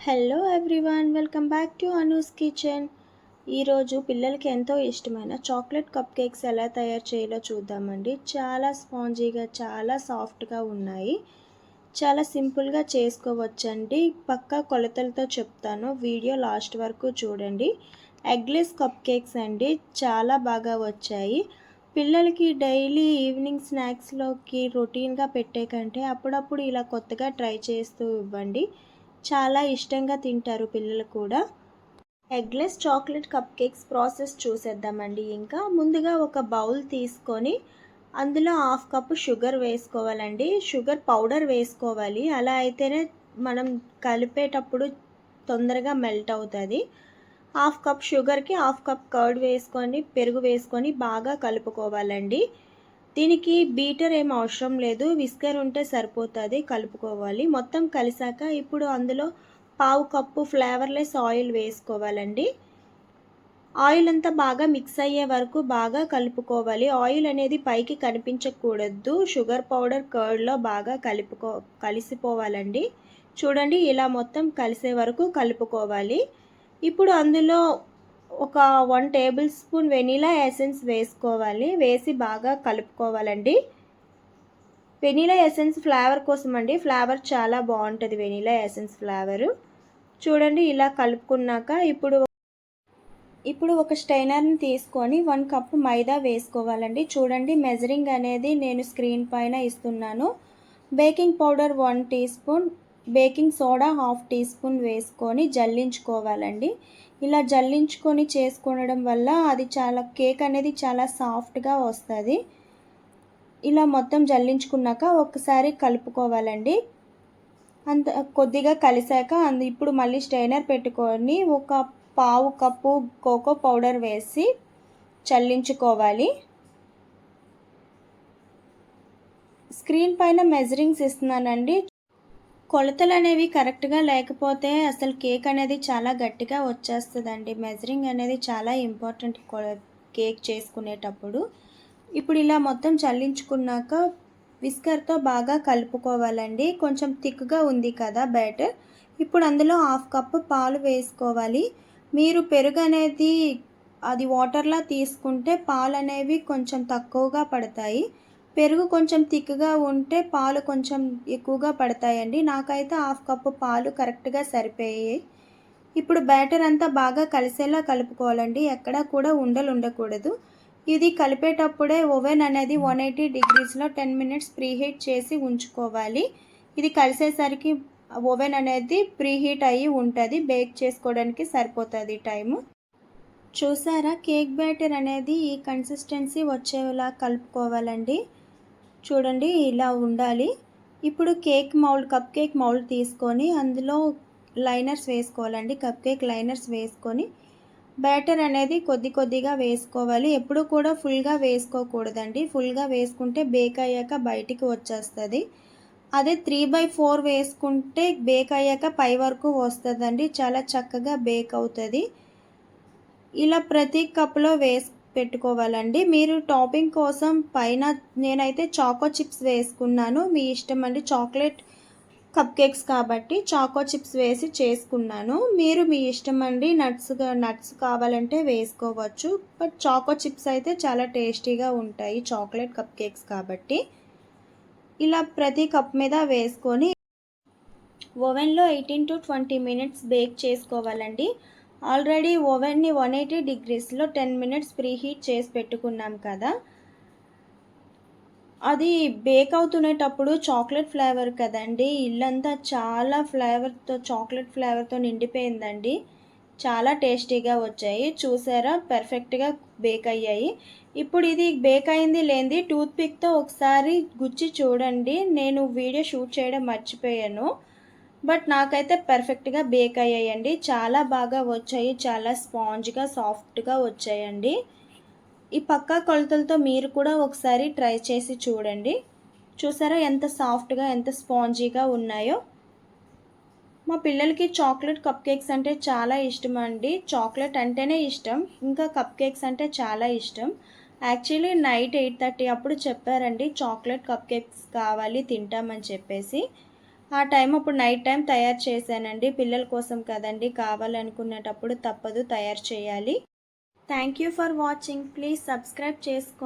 Hello everyone welcome back to Anu's kitchen ఈరోజు పిల్లలకి ఎంతో ఇష్టమైన చాక్లెట్ కప్ కేక్స్ ఎలా తయారు చేయాలో చూద్దామండి. చాలా స్పాంజీగా చాలా సాఫ్ట్గా ఉన్నాయి. చాలా సింపుల్గా చేసుకోవచ్చండి. పక్కా కొలతలతో చెప్తాను. వీడియో లాస్ట్ వరకు చూడండి. ఎగ్లెస్ కప్ కేక్స్ అండి చాలా బాగా వచ్చాయి. పిల్లలకి డైలీ ఈవినింగ్ స్నాక్స్లోకి రొటీన్గా పెట్టే కంటే అప్పుడప్పుడు ఇలా కొత్తగా ట్రై చేస్తూ ఇవ్వండి. చాలా ఇష్టంగా తింటారు పిల్లలు కూడా. Eggless chocolate cupcakes process చూసేద్దామండి ఇంకా. ముందుగా ఒక బౌల్ తీసుకొని అందులో హాఫ్ కప్ షుగర్ వేసుకోవాలండి. షుగర్ పౌడర్ వేసుకోవాలి. అలా అయితేనే మనం కలిపేటప్పుడు తొందరగా మెల్ట్ అవుతుంది. హాఫ్ కప్ షుగర్కి హాఫ్ కప్ కర్డ్ వేసుకొని పెరుగు వేసుకొని బాగా కలుపుకోవాలండి. దీనికి బీటర్ ఏం అవసరం లేదు. విస్కర్ ఉంటే సరిపోతుంది కలుపుకోవాలి. మొత్తం కలిసాక ఇప్పుడు అందులో పావు కప్పు ఫ్లేవర్లెస్ ఆయిల్ వేసుకోవాలండి. ఆయిల్ అంతా బాగా మిక్స్ అయ్యే వరకు బాగా కలుపుకోవాలి. ఆయిల్ అనేది పైకి కనిపించకూడదు. షుగర్ పౌడర్ కర్డ్లో బాగా కలుపుకో కలిసిపోవాలండి. చూడండి ఇలా మొత్తం కలిసే వరకు కలుపుకోవాలి. ఇప్పుడు అందులో ఒక one tablespoon vanilla essence వేసుకోవాలి. వేసి బాగా కలుపుకోవాలండి. వెనీలా ఎసెన్స్ ఫ్లేవర్ కోసం అండి. ఫ్లేవర్ చాలా బాగుంటుంది వెనీలా ఎసెన్స్ ఫ్లేవరు. చూడండి ఇలా కలుపుకున్నాక ఇప్పుడు ఇప్పుడు ఒక స్టైనర్ని తీసుకొని వన్ కప్ మైదా వేసుకోవాలండి. చూడండి మెజరింగ్ అనేది నేను స్క్రీన్ పైన ఇస్తున్నాను. Baking powder one teaspoon baking soda half teaspoon వేసుకొని జల్లించుకోవాలండి. ఇలా జల్లించుకొని చేసుకోవడం వల్ల అది చాలా కేక్ అనేది చాలా సాఫ్ట్గా వస్తుంది. ఇలా మొత్తం జల్లించుకున్నాక ఒకసారి కలుపుకోవాలండి. అంత కొద్దిగా కలిసాక అందు ఇప్పుడు మళ్ళీ స్టైనర్ పెట్టుకొని ఒక పావు కప్పు కోకో పౌడర్ వేసి చల్లించుకోవాలి. స్క్రీన్ పైన మెజరింగ్స్ ఇస్తున్నానండి. కొలతలు అనేవి కరెక్ట్గా లేకపోతే అసలు కేక్ అనేది చాలా గట్టిగా వచ్చేస్తుందండి. మెజరింగ్ అనేది చాలా ఇంపార్టెంట్ కేక్ చేసుకునేటప్పుడు. ఇప్పుడు ఇలా మొత్తం చల్లించుకున్నాక విస్కర్తో బాగా కలుపుకోవాలండి. కొంచెం థిక్గా ఉంది కదా బ్యాటర్ ఇప్పుడు అందులో హాఫ్ కప్ పాలు వేసుకోవాలి. మీరు పెరుగు అనేది అది వాటర్లా తీసుకుంటే పాలు అనేవి కొంచెం తక్కువగా పడతాయి. పెరుగు కొంచెం థిక్గా ఉంటే పాలు కొంచెం ఎక్కువగా పడతాయండి. నాకైతే హాఫ్ కప్పు పాలు కరెక్ట్గా సరిపోయాయి. ఇప్పుడు బ్యాటర్ అంతా బాగా కలిసేలా కలుపుకోవాలండి. ఎక్కడా కూడా ఉండలు ఉండకూడదు. ఇది కలిపేటప్పుడే ఓవెన్ అనేది వన్ ఎయిటీ డిగ్రీస్లో టెన్ మినిట్స్ ప్రీహీట్ చేసి ఉంచుకోవాలి. ఇది కలిసేసరికి ఓవెన్ అనేది ప్రీహీట్ అయ్యి ఉంటుంది. బేక్ చేసుకోవడానికి సరిపోతుంది టైము. చూసారా? కేక్ బ్యాటర్ అనేది ఈ కన్సిస్టెన్సీ వచ్చేలా కలుపుకోవాలండి. చూడండి ఇలా ఉండాలి. ఇప్పుడు cake mould cupcake mould తీసుకొని అందులో లైనర్స్ వేసుకోవాలండి. కప్ కేక్ లైనర్స్ వేసుకొని బ్యాటర్ అనేది కొద్ది కొద్దిగా వేసుకోవాలి. ఎప్పుడు కూడా ఫుల్గా వేసుకోకూడదండి. ఫుల్గా వేసుకుంటే బేక్ అయ్యాక బయటికి వచ్చేస్తుంది. అదే త్రీ బై ఫోర్ వేసుకుంటే బేక్ అయ్యాక పై వరకు వస్తుందండి. చాలా చక్కగా బేక్ అవుతుంది. ఇలా ప్రతి కప్లో వేసు పెట్టుకోవాలండి. మీరు టాపింగ్ కోసం పైన నేనైతే చాకో చిప్స్ వేసుకున్నాను. మీ ఇష్టం అండి చాక్లెట్ కప్ కేక్స్ కాబట్టి చాకో చిప్స్ వేసి చేసుకున్నాను. మీరు మీ ఇష్టం అండి నట్స్ నట్స్ కావాలంటే వేసుకోవచ్చు. బట్ చాకో చిప్స్ అయితే చాలా టేస్టీగా ఉంటాయి చాక్లెట్ కప్ కేక్స్ కాబట్టి. ఇలా ప్రతి కప్ మీద వేసుకొని ఓవెన్లో eighteen to twenty minutes bake చేసుకోవాలండి. ఆల్రెడీ ఓవెన్ని వన్ ఎయిటీ డిగ్రీస్లో టెన్ మినిట్స్ ప్రీ హీట్ చేసి పెట్టుకున్నాం కదా. అది బేక్ అవుతునేటప్పుడు చాక్లెట్ ఫ్లేవర్ కదండి. ఇల్లంతా చాలా ఫ్లేవర్తో చాక్లెట్ ఫ్లేవర్తో నిండిపోయిందండి. చాలా టేస్టీగా వచ్చాయి. చూసారా? పర్ఫెక్ట్గా బేక్ అయ్యాయి. ఇప్పుడు ఇది బేక్ అయింది లేనిది టూత్పిక్తో ఒకసారి గుచ్చి చూడండి. నేను వీడియో షూట్ చేయడం మర్చిపోయాను. బట్ నాకైతే పర్ఫెక్ట్గా బేక్ అయ్యాయండి. చాలా బాగా వచ్చాయి. చాలా స్పాంజ్గా సాఫ్ట్గా వచ్చాయండి. ఈ పక్కా కొలతలతో మీరు కూడా ఒకసారి ట్రై చేసి చూడండి. చూసారా ఎంత సాఫ్ట్గా ఎంత స్పాంజీగా ఉన్నాయో? మా పిల్లలకి చాక్లెట్ కప్ కేక్స్ అంటే చాలా ఇష్టం అండి. చాక్లెట్ అంటేనే ఇష్టం. ఇంకా కప్ కేక్స్ అంటే చాలా ఇష్టం. యాక్చువల్లీ నైట్ ఎయిట్ థర్టీ అప్పుడు చెప్పారండి చాక్లెట్ కప్ కేక్స్ కావాలి తింటామని చెప్పేసి. ఆ టైం అప్పుడు నైట్ టైం తయారు చేశానండి. పిల్లల కోసం కదండి. కావాలనుకునేటప్పుడు తప్పదు తయారు చేయాలి. Thank you for watching please subscribe చేసుకో